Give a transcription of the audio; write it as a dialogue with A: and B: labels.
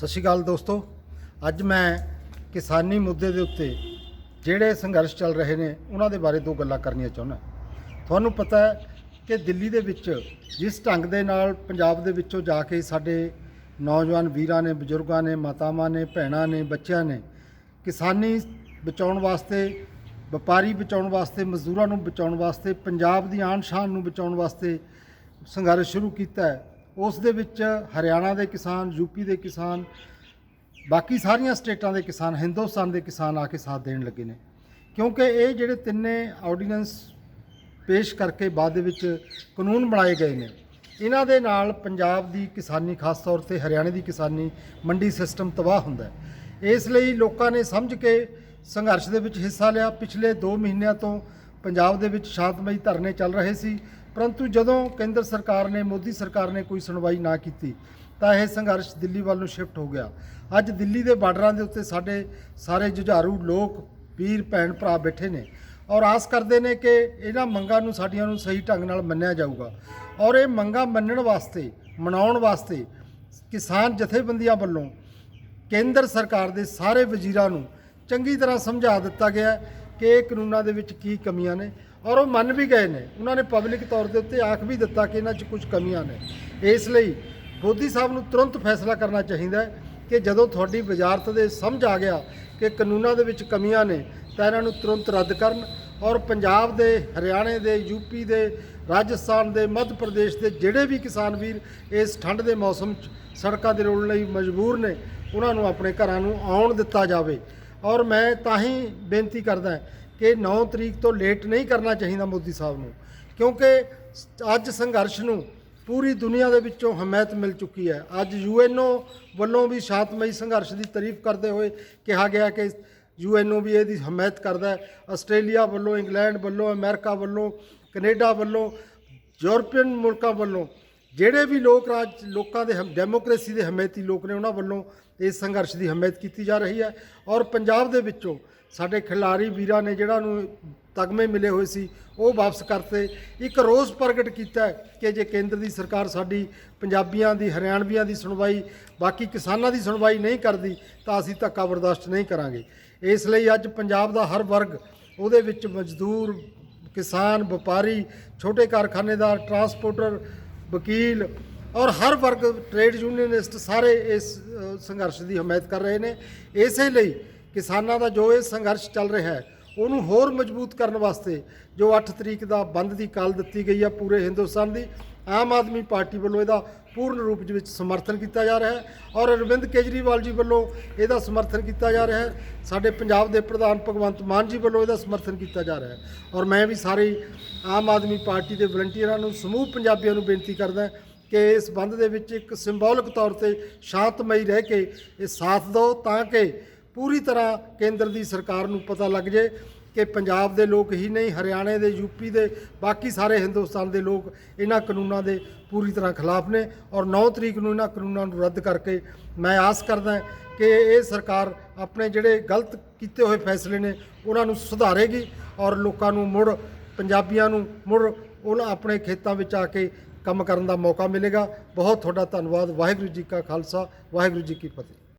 A: ਸਤਿ ਸ਼੍ਰੀ ਅਕਾਲ ਦੋਸਤੋ। ਅੱਜ ਮੈਂ ਕਿਸਾਨੀ ਮੁੱਦੇ ਦੇ ਉੱਤੇ ਜਿਹੜੇ ਸੰਘਰਸ਼ ਚੱਲ ਰਹੇ ਨੇ, ਉਹਨਾਂ ਦੇ ਬਾਰੇ ਦੋ ਗੱਲਾਂ ਕਰਨੀਆਂ ਚਾਹੁੰਦਾ। ਤੁਹਾਨੂੰ ਪਤਾ ਹੈ ਕਿ ਦਿੱਲੀ ਦੇ ਵਿੱਚ ਜਿਸ ਢੰਗ ਦੇ ਨਾਲ ਪੰਜਾਬ ਦੇ ਵਿੱਚੋਂ ਜਾ ਕੇ ਸਾਡੇ ਨੌਜਵਾਨ ਵੀਰਾਂ ਨੇ, ਬਜ਼ੁਰਗਾਂ ਨੇ, ਮਾਤਾਵਾਂ ਨੇ, ਭੈਣਾਂ ਨੇ, ਬੱਚਿਆਂ ਨੇ ਕਿਸਾਨੀ ਬਚਾਉਣ ਵਾਸਤੇ, ਵਪਾਰੀ ਬਚਾਉਣ ਵਾਸਤੇ, ਮਜ਼ਦੂਰਾਂ ਨੂੰ ਬਚਾਉਣ ਵਾਸਤੇ, ਪੰਜਾਬ ਦੀ ਆਨ ਸ਼ਾਨ ਨੂੰ ਬਚਾਉਣ ਵਾਸਤੇ ਸੰਘਰਸ਼ ਸ਼ੁਰੂ ਕੀਤਾ ਹੈ। ਉਸ ਦੇ ਵਿੱਚ ਹਰਿਆਣਾ ਦੇ ਕਿਸਾਨ ਯੂਪੀ ਦੇ ਕਿਸਾਨ, ਬਾਕੀ ਸਾਰੀਆਂ ਸਟੇਟਾਂ ਦੇ ਕਿਸਾਨ, ਹਿੰਦੁਸਤਾਨ ਦੇ ਕਿਸਾਨ ਆ ਕੇ ਸਾਥ ਦੇਣ ਲੱਗੇ ਨੇ। ਕਿਉਂਕਿ ਇਹ ਜਿਹੜੇ ਤਿੰਨੇ ਆਰਡੀਨੈਂਸ ਪੇਸ਼ ਕਰਕੇ ਬਾਅਦ ਦੇ ਵਿੱਚ ਕਾਨੂੰਨ ਬਣਾਏ ਗਏ ਨੇ, ਇਹਨਾਂ ਦੇ ਨਾਲ ਪੰਜਾਬ ਦੀ ਕਿਸਾਨੀ, ਖਾਸ ਤੌਰ ਤੇ ਹਰਿਆਣੇ ਦੀ ਕਿਸਾਨੀ ਮੰਡੀ ਸਿਸਟਮ ਤਬਾਹ ਹੁੰਦਾ ਹੈ। ਇਸ ਲਈ ਲੋਕਾਂ ਨੇ ਸਮਝ ਕੇ ਸੰਘਰਸ਼ ਦੇ ਵਿੱਚ ਹਿੱਸਾ ਲਿਆ। ਪਿਛਲੇ 2 ਮਹੀਨਿਆਂ ਤੋਂ ਪੰਜਾਬ ਦੇ ਵਿੱਚ ਸ਼ਾਂਤਮਈ ਧਰਨੇ ਚੱਲ ਰਹੇ ਸੀ। ਪਰੰਤੂ ਜਦੋਂ ਕੇਂਦਰ ਸਰਕਾਰ ਨੇ, ਮੋਦੀ ਸਰਕਾਰ ਨੇ ਕੋਈ ਸੁਣਵਾਈ ਨਾ ਕੀਤੀ, ਤਾਂ ਇਹ ਸੰਘਰਸ਼ ਦਿੱਲੀ ਵੱਲ ਨੂੰ ਸ਼ਿਫਟ ਹੋ ਗਿਆ। ਅੱਜ ਦਿੱਲੀ ਦੇ ਬਾਰਡਰਾਂ ਦੇ ਉੱਤੇ ਸਾਡੇ ਸਾਰੇ ਜੁਝਾਰੂ ਲੋਕ ਵੀਰ ਭੈਣ, ਭਰਾ ਬੈਠੇ ਨੇ ਔਰ ਆਸ ਕਰਦੇ ਨੇ ਕਿ ਇਹਨਾਂ ਮੰਗਾਂ ਨੂੰ ਸਾਡੀਆਂ ਨੂੰ ਸਹੀ ਢੰਗ ਨਾਲ ਮੰਨਿਆ ਜਾਊਗਾ। ਔਰ ਇਹ ਮੰਗਾਂ ਮੰਨਣ ਵਾਸਤੇ, ਮਨਾਉਣ ਵਾਸਤੇ ਕਿਸਾਨ ਜਥੇਬੰਦੀਆਂ ਵੱਲੋਂ ਕੇਂਦਰ ਸਰਕਾਰ ਦੇ ਸਾਰੇ ਵਜ਼ੀਰਾਂ ਨੂੰ ਚੰਗੀ ਤਰ੍ਹਾਂ ਸਮਝਾ ਦਿੱਤਾ ਗਿਆ ਕਿ ਇਹ ਕਾਨੂੰਨਾਂ ਦੇ ਵਿੱਚ ਕੀ ਕਮੀਆਂ ਨੇ। ਔਰ ਉਹ ਮੰਨ ਵੀ ਗਏ ਨੇ। ਉਹਨਾਂ ਨੇ ਪਬਲਿਕ ਤੌਰ ਦੇ ਉੱਤੇ ਆਖ ਵੀ ਦਿੱਤਾ ਕਿ ਇਹਨਾਂ 'ਚ ਕੁਝ ਕਮੀਆਂ ਨੇ। ਇਸ ਲਈ ਮੋਦੀ ਸਾਹਿਬ ਨੂੰ ਤੁਰੰਤ ਫੈਸਲਾ ਕਰਨਾ ਚਾਹੀਦਾ ਹੈ ਕਿ ਜਦੋਂ ਤੁਹਾਡੀ ਵਜ਼ਾਰਤ ਦੇ ਸਮਝ ਆ ਗਿਆ ਕਿ ਕਾਨੂੰਨਾਂ ਦੇ ਵਿੱਚ ਕਮੀਆਂ ਨੇ, ਤਾਂ ਇਹਨਾਂ ਨੂੰ ਤੁਰੰਤ ਰੱਦ ਕਰਨ ਔਰ ਪੰਜਾਬ ਦੇ, ਹਰਿਆਣੇ ਦੇ ਯੂਪੀ ਦੇ, ਰਾਜਸਥਾਨ ਦੇ, ਮੱਧ ਪ੍ਰਦੇਸ਼ ਦੇ ਜਿਹੜੇ ਵੀ ਕਿਸਾਨ ਵੀਰ ਇਸ ਠੰਡ ਦੇ ਮੌਸਮ 'ਚ ਸੜਕਾਂ ਦੇ ਰੋਲਣ ਲਈ ਮਜਬੂਰ ਨੇ, ਉਹਨਾਂ ਨੂੰ ਆਪਣੇ ਘਰਾਂ ਨੂੰ ਆਉਣ ਦਿੱਤਾ ਜਾਵੇ। ਔਰ ਮੈਂ ਤਾਂ ਹੀ ਬੇਨਤੀ ਕਰਦਾ ਕਿ 9 ਤਰੀਕ ਤੋਂ ਲੇਟ ਨਹੀਂ ਕਰਨਾ ਚਾਹੀਦਾ ਮੋਦੀ ਸਾਹਿਬ ਨੂੰ, ਕਿਉਂਕਿ ਅੱਜ ਸੰਘਰਸ਼ ਨੂੰ ਪੂਰੀ ਦੁਨੀਆ ਦੇ ਵਿੱਚੋਂ ਹਮਾਇਤ ਮਿਲ ਚੁੱਕੀ ਹੈ। ਅੱਜ ਯੂਐਨਓ ਵੱਲੋਂ ਵੀ ਸ਼ਾਂਤਮਈ ਸੰਘਰਸ਼ ਦੀ ਤਾਰੀਫ ਕਰਦੇ ਹੋਏ ਕਿਹਾ ਗਿਆ ਕਿ ਯੂਐਨਓ ਵੀ ਇਹਦੀ ਹਮਾਇਤ ਕਰਦਾ ਹੈ। ਆਸਟ੍ਰੇਲੀਆ ਵੱਲੋਂ, ਇੰਗਲੈਂਡ ਵੱਲੋਂ, ਅਮਰੀਕਾ ਵੱਲੋਂ, ਕੈਨੇਡਾ ਵੱਲੋਂ, ਯੂਰਪੀਅਨ ਮੁਲਕਾਂ ਵੱਲੋਂ, ਜਿਹੜੇ ਵੀ ਲੋਕ ਰਾਜ, ਲੋਕਾਂ ਦੇ ਹਮ- ਡੈਮੋਕ੍ਰੇਸੀ ਦੇ ਹਮਾਇਤੀ ਲੋਕ ਨੇ, ਉਹਨਾਂ ਵੱਲੋਂ ਇਸ ਸੰਘਰਸ਼ ਦੀ ਹਮਾਇਤ ਕੀਤੀ ਜਾ ਰਹੀ ਹੈ। ਔਰ ਪੰਜਾਬ ਦੇ ਵਿੱਚੋਂ ਸਾਡੇ ਖਿਲਾੜੀ ਵੀਰਾਂ ਨੇ ਜਿਹੜਾ ਨੂੰ ਤਗਮੇ ਮਿਲੇ ਹੋਏ ਸੀ, ਉਹ ਵਾਪਸ ਕਰਤੇ। ਇੱਕ ਰੋਸ ਪ੍ਰਗਟ ਕੀਤਾ ਕਿ ਜੇ ਕੇਂਦਰ ਦੀ ਸਰਕਾਰ ਸਾਡੀ ਪੰਜਾਬੀਆਂ ਦੀ, ਹਰਿਆਣਵੀਆਂ ਦੀ ਸੁਣਵਾਈ, ਬਾਕੀ ਕਿਸਾਨਾਂ ਦੀ ਸੁਣਵਾਈ ਨਹੀਂ ਕਰਦੀ, ਤਾਂ ਅਸੀਂ ਧੱਕਾ ਬਰਦਾਸ਼ਤ ਨਹੀਂ ਕਰਾਂਗੇ। ਇਸ ਲਈ ਅੱਜ ਪੰਜਾਬ ਦਾ ਹਰ ਵਰਗ ਉਹਦੇ ਵਿੱਚ ਮਜ਼ਦੂਰ, ਕਿਸਾਨ, ਵਪਾਰੀ, ਛੋਟੇ ਕਾਰਖਾਨੇਦਾਰ ਟਰਾਂਸਪੋਰਟਰ, ਵਕੀਲ ਔਰ ਹਰ ਵਰਗ, ਟ੍ਰੇਡ ਯੂਨੀਅਨਿਸਟ ਸਾਰੇ ਇਸ ਸੰਘਰਸ਼ ਦੀ ਹਮਾਇਤ ਕਰ ਰਹੇ ਨੇ। ਇਸੇ ਲਈ ਕਿਸਾਨਾਂ ਦਾ ਜੋ ਇਹ ਸੰਘਰਸ਼ ਚੱਲ ਰਿਹਾ ਹੈ, ਉਹਨੂੰ ਹੋਰ ਮਜ਼ਬੂਤ ਕਰਨ ਵਾਸਤੇ ਜੋ 8 ਤਰੀਕ ਦਾ ਬੰਦ ਦੀ ਕਾਲ ਦਿੱਤੀ ਗਈ ਹੈ ਪੂਰੇ ਹਿੰਦੁਸਤਾਨ ਦੀ, ਆਮ ਆਦਮੀ ਪਾਰਟੀ ਵੱਲੋਂ ਇਹਦਾ ਪੂਰਨ ਰੂਪ ਦੇ ਵਿੱਚ ਸਮਰਥਨ ਕੀਤਾ ਜਾ ਰਿਹਾ ਹੈ ਔਰ ਅਰਵਿੰਦ ਕੇਜਰੀਵਾਲ ਜੀ ਵੱਲੋਂ ਇਹਦਾ ਸਮਰਥਨ ਕੀਤਾ ਜਾ ਰਿਹਾ ਹੈ, ਸਾਡੇ ਪੰਜਾਬ ਦੇ ਪ੍ਰਧਾਨ ਭਗਵੰਤ ਮਾਨ ਜੀ ਵੱਲੋਂ ਇਹਦਾ ਸਮਰਥਨ ਕੀਤਾ ਜਾ ਰਿਹਾ ਹੈ ਔਰ ਮੈਂ ਵੀ ਸਾਰੇ ਆਮ ਆਦਮੀ ਪਾਰਟੀ ਦੇ ਵਲੰਟੀਅਰਾਂ ਨੂੰ, ਸਮੂਹ ਪੰਜਾਬੀਆਂ ਨੂੰ ਬੇਨਤੀ ਕਰਦਾ ਕਿ ਇਸ ਬੰਦ ਦੇ ਵਿੱਚ ਇੱਕ ਸਿੰਬੋਲਿਕ ਤੌਰ ਤੇ ਸ਼ਾਂਤਮਈ ਰਹਿ ਕੇ ਇਹ ਸਾਥ ਦਿਓ ਤਾਂ ਕਿ ਪੂਰੀ ਤਰ੍ਹਾਂ ਕੇਂਦਰ ਦੀ ਸਰਕਾਰ ਨੂੰ ਪਤਾ ਲੱਗ ਜੇ ਕਿ ਪੰਜਾਬ ਦੇ ਲੋਕ ਹੀ ਨਹੀਂ, ਹਰਿਆਣੇ ਦੇ ਯੂਪੀ ਦੇ, ਬਾਕੀ ਸਾਰੇ ਹਿੰਦੁਸਤਾਨ ਦੇ ਲੋਕ ਇਹਨਾਂ ਕਾਨੂੰਨਾਂ ਦੇ ਪੂਰੀ ਤਰ੍ਹਾਂ ਖਿਲਾਫ ਨੇ ਔਰ 9 ਤਰੀਕ ਨੂੰ ਇਹਨਾਂ ਕਾਨੂੰਨਾਂ ਨੂੰ ਰੱਦ ਕਰਕੇ ਮੈਂ ਆਸ ਕਰਦਾ ਕਿ ਇਹ ਸਰਕਾਰ ਆਪਣੇ ਜਿਹੜੇ ਗਲਤ ਕੀਤੇ ਹੋਏ ਫੈਸਲੇ ਨੇ ਉਹਨਾਂ ਨੂੰ ਸੁਧਾਰੇਗੀ ਔਰ ਲੋਕਾਂ ਨੂੰ ਮੁੜ, ਪੰਜਾਬੀਆਂ ਨੂੰ ਮੁੜ ਉਹਨਾਂ ਆਪਣੇ ਖੇਤਾਂ ਵਿੱਚ ਆ ਕੇ ਕੰਮ ਕਰਨ ਦਾ ਮੌਕਾ ਮਿਲੇਗਾ। ਬਹੁਤ ਤੁਹਾਡਾ ਧੰਨਵਾਦ। ਵਾਹਿਗੁਰੂ ਜੀ ਕਾ ਖਾਲਸਾ, ਵਾਹਿਗੁਰੂ ਜੀ ਕੀ ਫਤਿਹ।